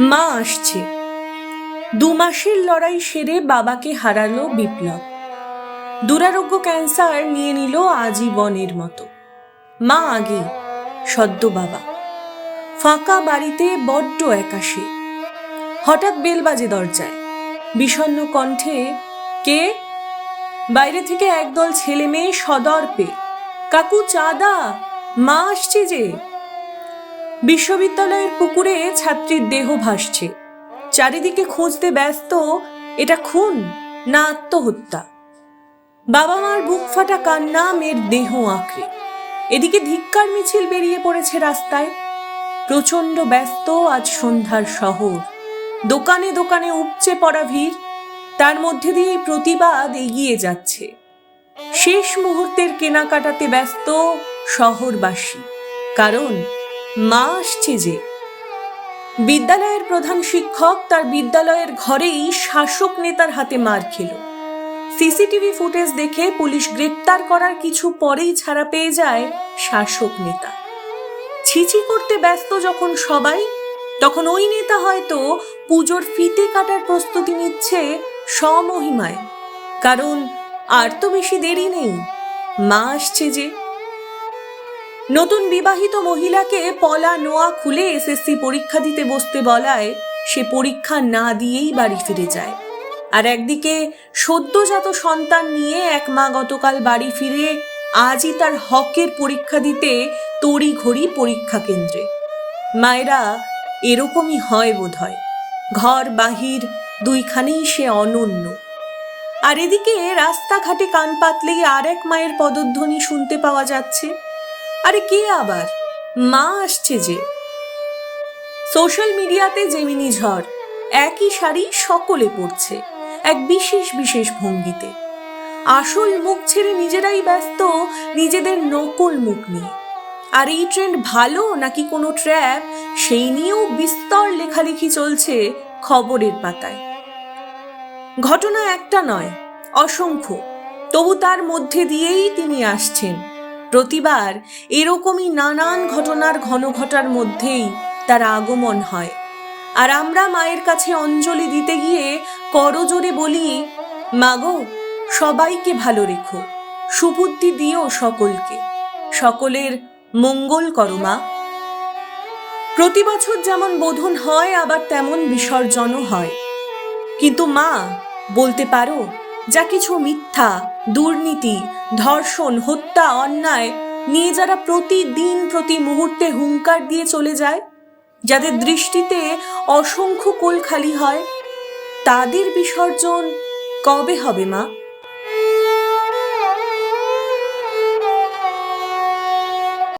মা আসছে। দু মাসের লড়াই সেরে বাবাকে হারালো বিপ্লব। দুরারোগ্য ক্যান্সার নিয়ে নিল আজীবনের মতো। মা আগে, সদ্য বাবা। ফাঁকা বাড়িতে বড্ড একাশে। হঠাৎ বেল বাজে দরজায়। বিষণ্ণ কণ্ঠে, কে? বাইরে থেকে একদল ছেলে মেয়ে সদর্পে, কাকু চাঁদা, মা আসছে যে। বিশ্ববিদ্যালয়ের পুকুরে ছাত্রীর দেহ ভাসছে। চারিদিকে খুঁজতে ব্যস্ত, এটা খুন না আত্মহত্যা? বাবা মার বুক ফাটা কান্না, মেয়ের দেহ আঁকড়ে। এদিকে ধিক্কার মিছিল বেরিয়ে পড়েছে রাস্তায়। প্রচণ্ড ব্যস্ত, আজ সন্ধ্যার শহর। দোকানে দোকানে উপচে পড়া ভিড়, তার মধ্যে দিয়ে প্রতিবাদ এগিয়ে যাচ্ছে। শেষ মুহূর্তের কেনাকাটাতে ব্যস্ত শহরবাসী। কারণ মা আসছে যে। বিদ্যালয়ের প্রধান শিক্ষক তার বিদ্যালয়ের ঘরেই শাসক নেতার হাতে মার খেল। সিসিটিভি ফুটেজ দেখে পুলিশ গ্রেপ্তার করার কিছু পরেই ছাড়া পেয়ে যায় শাসক নেতা। ছিচি করতে ব্যস্ত যখন সবাই, তখন ওই নেতা হয়তো পুজোর ফিতে কাটার প্রস্তুতি নিচ্ছে স্বমহিমায়। কারণ আর তো বেশি দেরি নেই। মা আসছে যে। নতুন বিবাহিত মহিলাকে পলা নোয়া খুলে এসএসসি পরীক্ষা দিতে বসতে বলায়, সে পরীক্ষা না দিয়েই বাড়ি ফিরে যায়। আর একদিকে সদ্যজাত সন্তান নিয়ে এক মা গতকাল বাড়ি ফিরে, আজই তার হকের পরীক্ষা দিতে তড়ি ঘড়ি পরীক্ষা কেন্দ্রে। মায়েরা এরকমই হয় বোধ হয় ঘর বাহির দুইখানেই সে অনন্য। আর এদিকে রাস্তাঘাটে কান পাতলেই আর এক মায়ের পদধ্বনি শুনতে পাওয়া যাচ্ছে। আরে কে আবার? মা আসছে যে। সোশ্যাল মিডিয়াতে জেমিনি ঝড়, একই শাড়ি সকলে পড়ছে এক বিশেষ বিশেষ ভঙ্গিতে। আসল মুখ ছেড়ে নিজেরাই ব্যস্ত, নিজেদের নকল মুখ নিয়ে। আর এই ট্রেন্ড ভালো নাকি কোনো ট্র্যাপ সেই নিয়েও বিস্তর লেখালেখি চলছে খবরের পাতায়। ঘটনা একটা নয়, অসংখ্য। তবু তার মধ্যে দিয়েই তিনি আসছেন। প্রতিবার এরকমই নানান ঘটনার ঘন ঘটার মধ্যেই তার আগমন হয়। আর আমরা মায়ের কাছে অঞ্জলি দিতে গিয়ে করজোরে বলি মাগো সবাইকে ভালো রেখো, সুবুদ্ধি দিও সকলকে। সকলের মঙ্গল করো মা। প্রতি বছর যেমন বোধন হয়, আবার তেমন বিসর্জনও হয়। কিন্তু মা, বলতে পারো যা কিছু মিথ্যা, দুর্নীতি, ধর্ষণ, হত্যা, অন্যায় নিয়ে যারা প্রতিদিন প্রতি মুহূর্তে হুঙ্কার দিয়ে চলে যায়, যাদের দৃষ্টিতে অসংখ্য কোল খালি হয়, তাদের বিসর্জন কবে হবে মা?